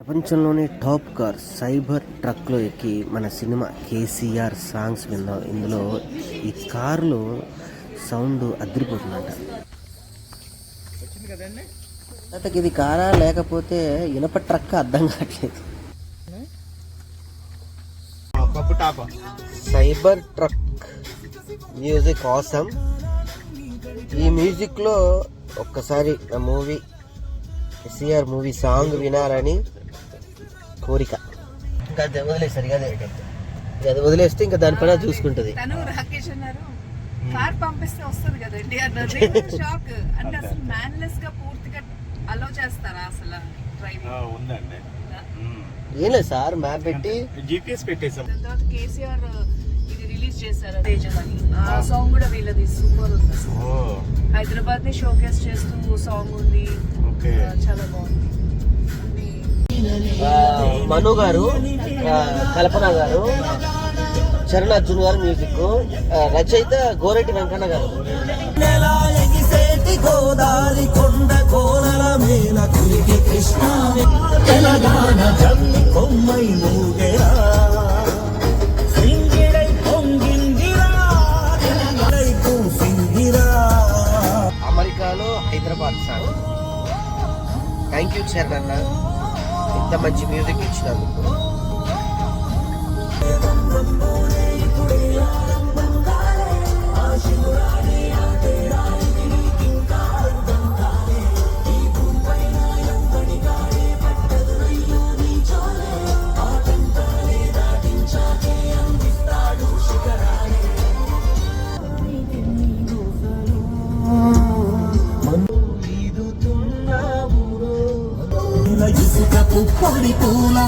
ప్రపంచంలోనే top car cyber ట్రక్లో ఎక్కి మన సినిమా కేసీఆర్ సాంగ్స్ విందాం. ఇందులో ఈ కారులో సౌండ్ అదిరిపోతుందంట. అతనికి ఇది కారా లేకపోతే ఇనప ట్రక్ అర్థం కావట్లేదు. Cyber truck music awesome. ఈ మ్యూజిక్లో ఒక్కసారి ఆ మూవీ ఎస్సీఆర్ మూవీ సాంగ్ వినాలని కోరిక. ఇంకా అది వదిలేసారు ఇక అదే ఇక అది వదిలేస్తే ఇంకా దానిపైన చూసుకుంటుంది. తను రాకేష్ అన్నారు. కార్ పంపిస్తే వస్తుంది కదండి అన్నది షాక్. అంటే అసలు మ్యాన్లెస్గా పూర్తిగా అలో చేస్తారా అసలు డ్రైవింగ్ ఉందండి. ఏం లేదు సార్ మ్యాప్ పెట్టి. జీపీఎస్ పెట్టేసాం దాని తర్వాత కేసీఆర్ ఇది రిలీజ్ చేశారు తేజన్ అని ఆ సాంగ్ కూడా వీళ్ళది. సూపర్ ఉంది అసలు. హైదరాబాద్ని షోకేస్ చేస్తూ సాంగ్ ఉంది. చాలా బాగుంది. మను గారు కల్పన గారు చరణ్ అర్జున్ గారు మ్యూజిక్. రచయిత గోరెడ్డి వెంకన్న గారు. గోదారి కొండ కోనల మేల కులికి కృష్ణ తెలంగాణ జల్లి కొమ్మై మూగెరా సింగిడై పొంగిందిరా తెలంగాణై కూసిందిరా అమెరికాలో Hyderabad song thank you sir అన్న ఇంత మంచి మ్యూజిక్ ఇచ్చినందుకు ఇసుక పూల.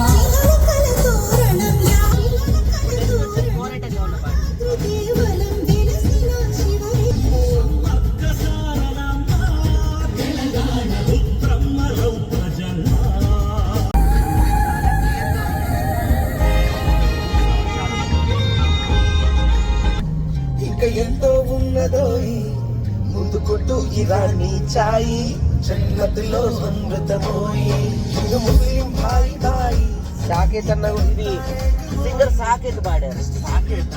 ఎంతో ఉన్నదో ముందు కొట్టు ఇరానీ చాయి జన్మతిలో అమృతమోయి సాకేత్ అన్న ఇది సింగర్ సాకేత్ పాడారు సాకేత్